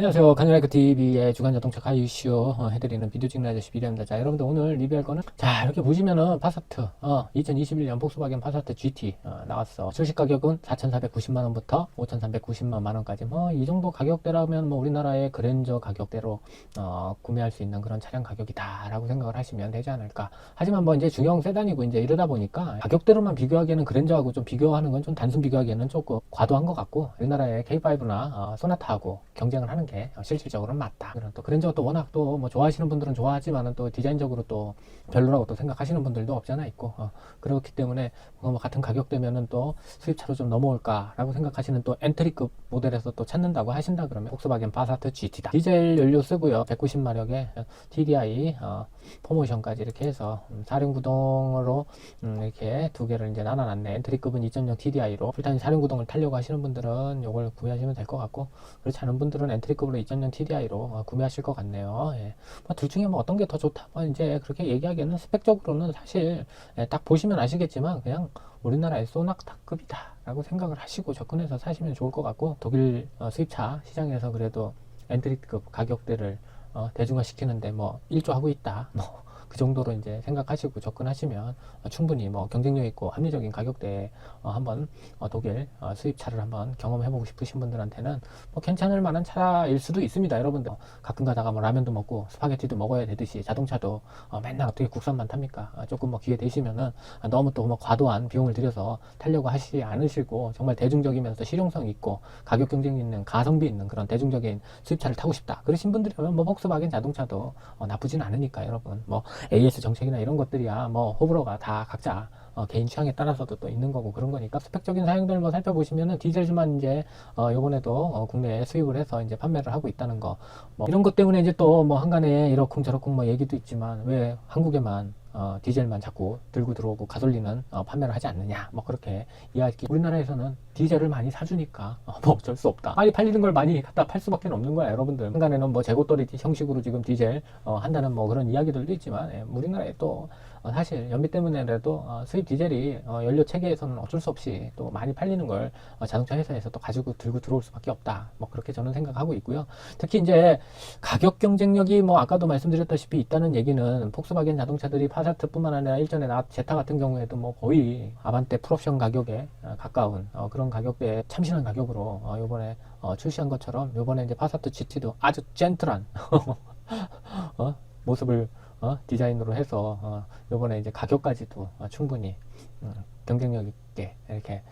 안녕하세요. 간현라이크 TV의 주간 자동차 가이드 쇼 어, 해드리는 비디오 찍는 아저씨 비디오입니다. 자, 여러분들 오늘 리뷰할 거는 자 이렇게 보시면은 파사트 어, 2021년 폭스바겐 파사트 GT 어, 나왔어. 출시 가격은 4,490만 원부터 5,390만 원까지 뭐 이 정도 가격대라면 뭐 우리나라의 그랜저 가격대로 어, 구매할 수 있는 그런 차량 가격이다라고 생각을 하시면 되지 않을까. 하지만 뭐 이제 중형 세단이고 이제 이러다 보니까 가격대로만 비교하기에는 그랜저하고 좀 비교하는 건 좀 단순 비교하기에는 조금 과도한 것 같고 우리나라의 K5나 어, 소나타하고 경쟁을 하는 게 실질적으로는 맞다. 그런 또 그랜저가 또 워낙 또 뭐 좋아하시는 분들은 좋아하지만은 또 디자인적으로 또 별로라고 또 생각하시는 분들도 없지 않아 있고 어, 그렇기 때문에 뭐 같은 가격대면은 또 수입차로 좀 넘어올까라고 생각하시는 또 엔트리급 모델에서 또 찾는다고 하신다 그러면 폭스바겐 파사트 GT다. 디젤 연료 쓰고요. 190마력의 TDI 어, 포모션까지 이렇게 해서 음, 사륜구동으로 음, 이렇게 두 개를 이제 나눠놨네. 엔트리급은 2.0 TDI로 풀타임 사륜구동을 타려고 하시는 분들은 이걸 구매하시면 될 것 같고 그렇지 않은 분들은 엔트리급 으로 2.0 TDI로 어, 구매하실 것 같네요. 예. 뭐둘 중에 뭐 어떤 게 더 좋다? 뭐 이제 그렇게 얘기하기에는 스펙적으로는 사실 예, 딱 보시면 아시겠지만 그냥 우리나라의 소나타급이다라고 생각을 하시고 접근해서 사시면 좋을 것 같고 독일 어, 수입차 시장에서 그래도 엔트리급 가격대를 어, 대중화시키는데 뭐 일조하고 있다. 뭐 그 정도로 이제 생각하시고 접근하시면 어, 충분히 뭐 경쟁력 있고 합리적인 가격대에 어, 한번 어, 독일 어, 수입차를 한번 경험해보고 싶으신 분들한테는 뭐 괜찮을 만한 차일 수도 있습니다, 여러분들. 어, 가끔 가다가 뭐 라면도 먹고 스파게티도 먹어야 되듯이 자동차도 어, 맨날 어떻게 국산만 탑니까? 어, 조금 뭐 기회 되시면은 아, 너무 또 뭐 과도한 비용을 들여서 타려고 하시지 않으시고 정말 대중적이면서 실용성 있고 가격 경쟁 있는 가성비 있는 그런 대중적인 수입차를 타고 싶다. 그러신 분들이라면 뭐 폭스바겐 자동차도 어, 나쁘진 않으니까 여러분. 뭐 AS 정책이나 이런 것들이야 뭐 호불호가 다 각자 어, 개인 취향에 따라서도 또 있는 거고 그런 거니까 스펙적인 사양들 뭐 살펴보시면은 디젤만 이제 어, 요번에도 어, 국내에 수입을 해서 이제 판매를 하고 있다는 거. 뭐 이런 것 때문에 이제 또 뭐 한간에 이러쿵 저러쿵 뭐 얘기도 있지만 왜 한국에만 어, 디젤만 자꾸 들고 들어오고 가솔린은 어, 판매를 하지 않느냐 뭐 그렇게 이야기. 우리나라에서는 디젤을 많이 사주니까. 어, 뭐 어쩔 수 없다. 빨리 팔리는 걸 많이 갖다 팔 수밖에 없는 거야 여러분들. 한간에는 뭐 재고떨이 형식으로 지금 디젤 어, 한다는 뭐 그런 이야기들도 있지만 예, 우리나라에 또 어, 사실 연비 때문에라도 어, 수입 디젤이 어, 연료 체계에서는 어쩔 수 없이 또 많이 팔리는 걸 어, 자동차 회사에서 또 가지고 들고 들어올 수밖에 없다. 뭐 그렇게 저는 생각하고 있고요. 특히 이제 가격 경쟁력이 뭐 아까도 말씀드렸다시피 있다는 얘기는 폭스바겐 자동차들이 파사트뿐만 아니라 일전에 나 제타 같은 경우에도 뭐 거의 아반떼 풀옵션 가격에 어, 가까운 어, 그런 가격대에 참신한 가격으로 어, 요번에 어, 출시한 것처럼 요번에 이제 파사트 GT도 아주 젠틀한 어, 모습을 어, 디자인으로 해서 어, 요번에 이제 가격까지도 어, 충분히 음, 경쟁력 있게 이렇게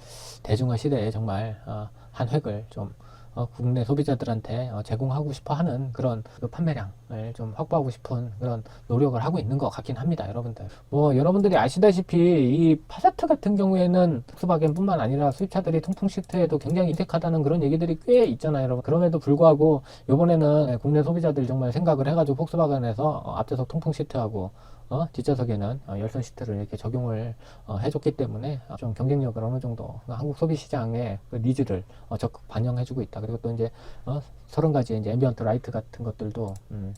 대중화 시대에 정말 어, 한 획을 좀 어, 국내 소비자들한테 어, 제공하고 싶어 하는 그런 그 판매량을 좀 확보하고 싶은 그런 노력을 하고 있는 것 같긴 합니다, 여러분들. 뭐, 여러분들이 아시다시피 이 파사트 같은 경우에는 폭스바겐 뿐만 아니라 수입차들이 통풍 시트에도 굉장히 인색하다는 그런 얘기들이 꽤 있잖아요, 여러분. 그럼에도 불구하고 이번에는 국내 소비자들이 정말 생각을 해가지고 폭스바겐에서 어, 앞좌석 통풍 시트하고 어, 뒷좌석에는 어, 열선 시트를 이렇게 적용을 어, 해줬기 때문에 어, 좀 경쟁력을 어느 정도 그 한국 소비 시장의 그 니즈를 어, 적극 반영해주고 있다. 그리고 또 이제 어, 서른 가지 이제 앰비언트 라이트 같은 것들도 음,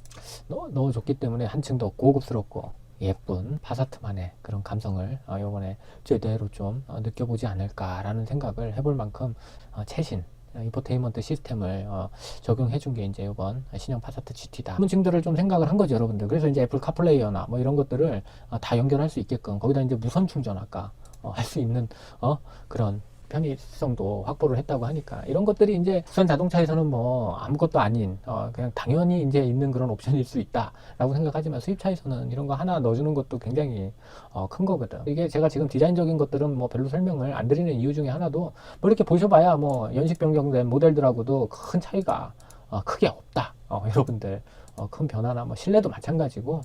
넣, 넣어 줬기 때문에 한층 더 고급스럽고 예쁜 파사트만의 그런 감성을 어, 이번에 제대로 좀 어, 느껴보지 않을까라는 생각을 해볼 만큼 어, 최신 어, 인포테인먼트 시스템을 어, 적용해 준 게 이제 이번 신형 파사트 GT다. 문층들을 좀 생각을 한 거죠, 여러분들. 그래서 이제 애플 카플레이어나 뭐 이런 것들을 어, 다 연결할 수 있게끔 거기다 이제 무선 충전 아까 어, 할 수 있는 어, 그런 편의성도 확보를 했다고 하니까 이런 것들이 이제 국산 자동차에서는 뭐 아무것도 아닌 어, 그냥 당연히 이제 있는 그런 옵션일 수 있다라고 생각하지만 수입차에서는 이런 거 하나 넣어주는 것도 굉장히 어, 큰 거거든. 이게 제가 지금 디자인적인 것들은 뭐 별로 설명을 안 드리는 이유 중에 하나도 뭐 이렇게 보셔봐야 뭐 연식 변경된 모델들하고도 큰 차이가 어, 크게 없다. 어, 여러분들 어, 큰 변화나 뭐 실내도 마찬가지고 어,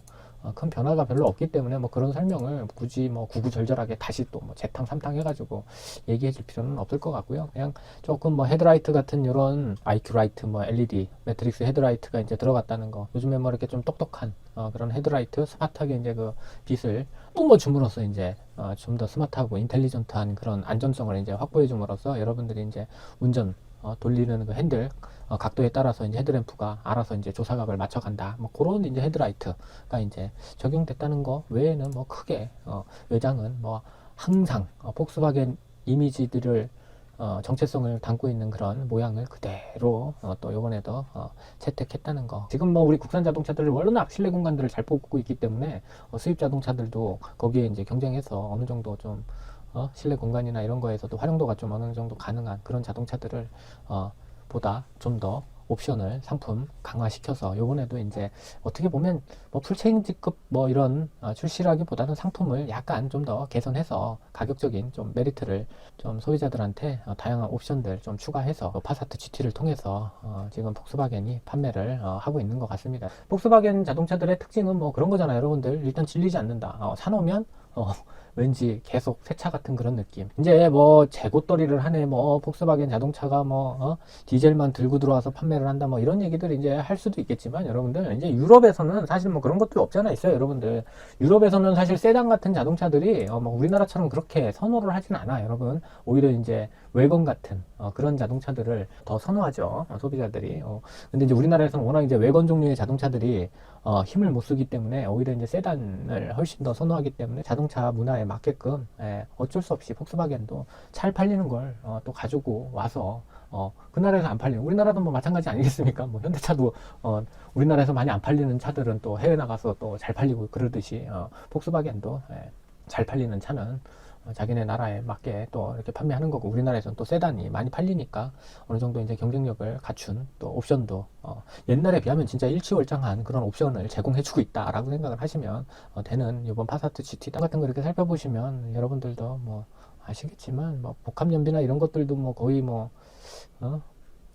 큰 변화가 별로 없기 때문에 뭐 그런 설명을 굳이 뭐 구구절절하게 다시 또 뭐 재탕 삼탕 해가지고 얘기해 줄 필요는 없을 것 같고요. 그냥 조금 뭐 헤드라이트 같은 이런 IQ 라이트 뭐 LED 매트릭스 헤드라이트가 이제 들어갔다는 거 요즘에 뭐 이렇게 좀 똑똑한 어, 그런 헤드라이트 스마트하게 이제 그 빛을 뿜어 줌으로써 이제 어, 좀 더 스마트하고 인텔리전트한 그런 안전성을 이제 확보해 줌으로써 여러분들이 이제 운전 어, 돌리는 그 핸들 어, 각도에 따라서 이제 헤드램프가 알아서 이제 조사각을 맞춰간다. 뭐 그런 이제 헤드라이트가 이제 적용됐다는 거 외에는 뭐 크게 어, 외장은 뭐 항상 어, 폭스바겐 이미지들을 어, 정체성을 담고 있는 그런 모양을 그대로 어, 또 요번에도 어, 채택했다는 거. 지금 뭐 우리 국산 자동차들을 워낙 실내 공간들을 잘 뽑고 있기 때문에 어, 수입 자동차들도 거기에 이제 경쟁해서 어느 정도 좀 어, 실내 공간이나 이런 거에서도 활용도가 좀 어느 정도 가능한 그런 자동차들을 어, 보다 좀 더 옵션을 상품 강화시켜서 요번에도 이제 어떻게 보면 뭐 풀체인지급 뭐 이런 어, 출시라기보다는 상품을 약간 좀 더 개선해서 가격적인 좀 메리트를 좀 소비자들한테 어, 다양한 옵션들 좀 추가해서 어, 파사트 GT를 통해서 어, 지금 폭스바겐이 판매를 어, 하고 있는 것 같습니다. 폭스바겐 자동차들의 특징은 뭐 그런 거잖아요, 여러분들. 일단 질리지 않는다. 어, 사놓으면 어, 왠지 계속 새차 같은 그런 느낌. 이제 뭐 재고떨이를 하네, 뭐 폭스바겐 자동차가 뭐 어, 디젤만 들고 들어와서 판매를 한다, 뭐 이런 얘기들 이제 할 수도 있겠지만 여러분들 이제 유럽에서는 사실 뭐 그런 것도 없잖아 있어요, 여러분들. 유럽에서는 사실 세단 같은 자동차들이 어, 뭐 우리나라처럼 그렇게 선호를 하진 않아, 여러분. 오히려 이제 외건 같은 어, 그런 자동차들을 더 선호하죠, 어, 소비자들이. 어, 근데 이제 우리나라에서는 워낙 이제 외건 종류의 자동차들이 어, 힘을 못 쓰기 때문에 오히려 이제 세단을 훨씬 더 선호하기 때문에 자동차 문화에 맞게끔 예, 어쩔 수 없이 폭스바겐도 잘 팔리는 걸 어, 또 가지고 와서 어, 그 나라에서 안 팔리는 우리나라도 뭐 마찬가지 아니겠습니까? 뭐 현대차도 어, 우리나라에서 많이 안 팔리는 차들은 또 해외 나가서 또 잘 팔리고 그러듯이 어, 폭스바겐도 예, 잘 팔리는 차는 어, 자기네 나라에 맞게 또 이렇게 판매하는 거고 우리나라에서는 또 세단이 많이 팔리니까 어느 정도 이제 경쟁력을 갖춘 또 옵션도 어, 옛날에 비하면 진짜 일치월장한 그런 옵션을 제공해주고 있다라고 생각을 하시면 어, 되는 이번 파사트 GT 같은 거 이렇게 살펴보시면 여러분들도 뭐 아시겠지만 뭐 복합 연비나 이런 것들도 뭐 거의 뭐 어?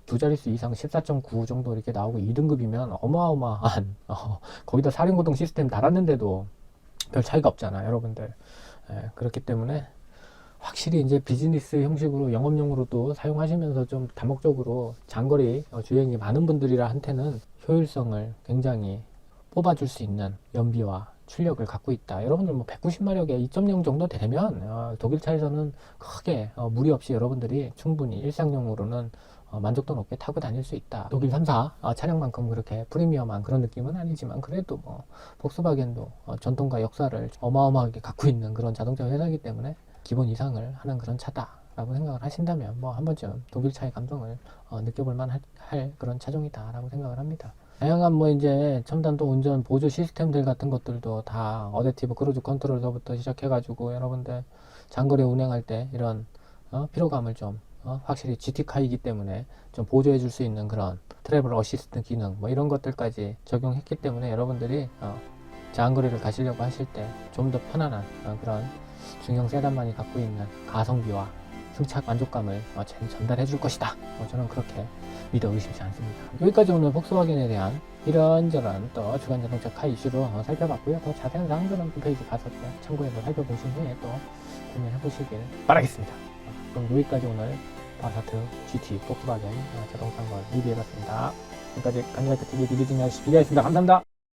두 자릿수 이상 14.9 정도 이렇게 나오고 2등급이면 어마어마한 어, 거기다 사륜고동 시스템 달았는데도 별 차이가 없잖아 여러분들 예, 그렇기 때문에 확실히 이제 비즈니스 형식으로 영업용으로도 사용하시면서 좀 다목적으로 장거리 어, 주행이 많은 분들이라 한테는 효율성을 굉장히 뽑아줄 수 있는 연비와 출력을 갖고 있다. 여러분들 뭐 190마력에 2.0 정도 되면 어, 독일차에서는 크게 어, 무리 없이 여러분들이 충분히 일상용으로는 어, 만족도 높게 타고 다닐 수 있다. 독일 3사 어, 차량만큼 그렇게 프리미엄한 그런 느낌은 아니지만 그래도 뭐 폭스바겐도 어, 전통과 역사를 어마어마하게 갖고 있는 그런 자동차 회사이기 때문에 기본 이상을 하는 그런 차다 라고 생각을 하신다면 뭐 한 번쯤 독일 차의 감성을 어, 느껴볼 만할 할 그런 차종이다라고 생각을 합니다. 다양한 뭐 이제 첨단 또 운전 보조 시스템들 같은 것들도 다 어댑티브 크루즈 컨트롤서부터 시작해가지고 여러분들 장거리 운행할 때 이런 어, 피로감을 좀 어, 확실히 GT카이기 때문에 좀 보조해 줄 수 있는 그런 트래블 어시스트 기능 뭐 이런 것들까지 적용했기 때문에 여러분들이 어, 장거리를 가시려고 하실 때 좀 더 편안한 어, 그런 중형 세단만이 갖고 있는 가성비와 승차 만족감을 어, 전- 전달해 줄 것이다. 어, 저는 그렇게 믿어 의심치 않습니다. 여기까지 오늘 폭스바겐에 대한 이런저런 또 주간 자동차 카 이슈로 어, 살펴봤고요. 더 자세한 사항들은 그 페이지 가서 또 참고해서 살펴보신 후에 또 구매해 보시길 바라겠습니다. 어, 그럼 여기까지 오늘 바사트 GT 폭스바겐 한번 리뷰해봤습니다. 지금까지 간이라이트 TV 아저씨 비디였습니다. 감사합니다.